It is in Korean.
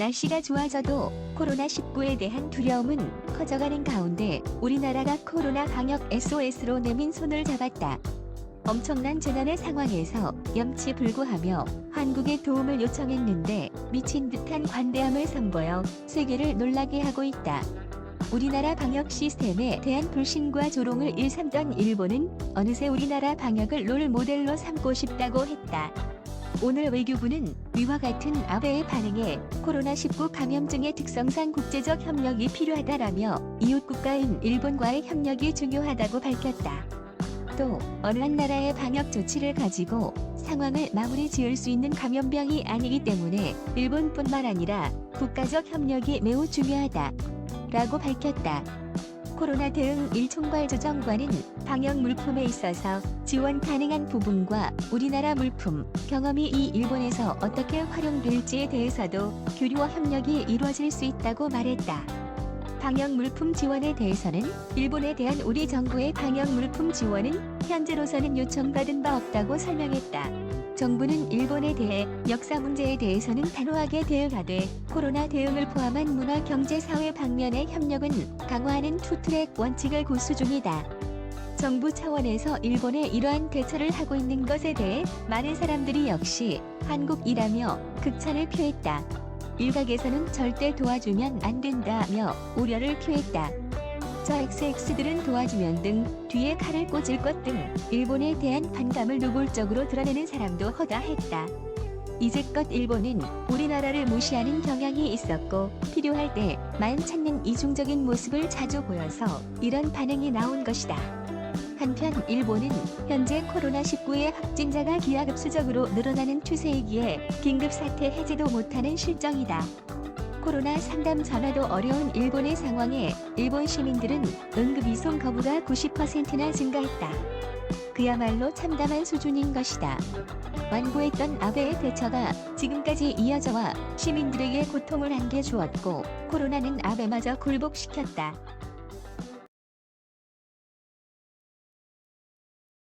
날씨가 좋아져도 코로나19에 대한 두려움은 커져가는 가운데 우리나라가 코로나 방역 SOS로 내민 손을 잡았다. 엄청난 재난의 상황에서 염치 불구하며 한국의 도움을 요청했는데 미친 듯한 관대함을 선보여 세계를 놀라게 하고 있다. 우리나라 방역 시스템에 대한 불신과 조롱을 일삼던 일본은 어느새 우리나라 방역을 롤 모델로 삼고 싶다고 했다. 오늘 외교부는 위와 같은 아베의 반응에 코로나19 감염증의 특성상 국제적 협력이 필요하다라며 이웃 국가인 일본과의 협력이 중요하다고 밝혔다. 또 어느 한 나라의 방역 조치를 가지고 상황을 마무리 지을 수 있는 감염병이 아니기 때문에 일본뿐만 아니라 국가적 협력이 매우 중요하다. 라고 밝혔다. 코로나 대응 1총괄 조정관은 방역 물품에 있어서 지원 가능한 부분과 우리나라 물품, 경험이 이 일본에서 어떻게 활용될지에 대해서도 교류와 협력이 이루어질 수 있다고 말했다. 방역 물품 지원에 대해서는 일본에 대한 우리 정부의 방역 물품 지원은 현재로서는 요청받은 바 없다고 설명했다. 정부는 일본에 대해 역사 문제에 대해서는 단호하게 대응하되 코로나 대응을 포함한 문화 경제 사회 방면의 협력은 강화하는 투트랙 원칙을 고수 중이다. 정부 차원에서 일본의 이러한 대처를 하고 있는 것에 대해 많은 사람들이 역시 한국이라며 극찬을 표했다. 일각에서는 절대 도와주면 안 된다며 우려를 표했다. 저 XX들은 도와주면 등 뒤에 칼을 꽂을 것 등 일본에 대한 반감을 노골적으로 드러내는 사람도 허다했다. 이제껏 일본은 우리나라를 무시하는 경향이 있었고 필요할 때만 찾는 이중적인 모습을 자주 보여서 이런 반응이 나온 것이다. 한편 일본은 현재 코로나19의 확진자가 기하급수적으로 늘어나는 추세이기에 긴급사태 해제도 못하는 실정이다. 코로나 상담 전화도 어려운 일본의 상황에 일본 시민들은 응급 이송 거부가 90%나 증가했다. 그야말로 참담한 수준인 것이다. 완고했던 아베의 대처가 지금까지 이어져와 시민들에게 고통을 안겨 주었고 코로나는 아베마저 굴복시켰다.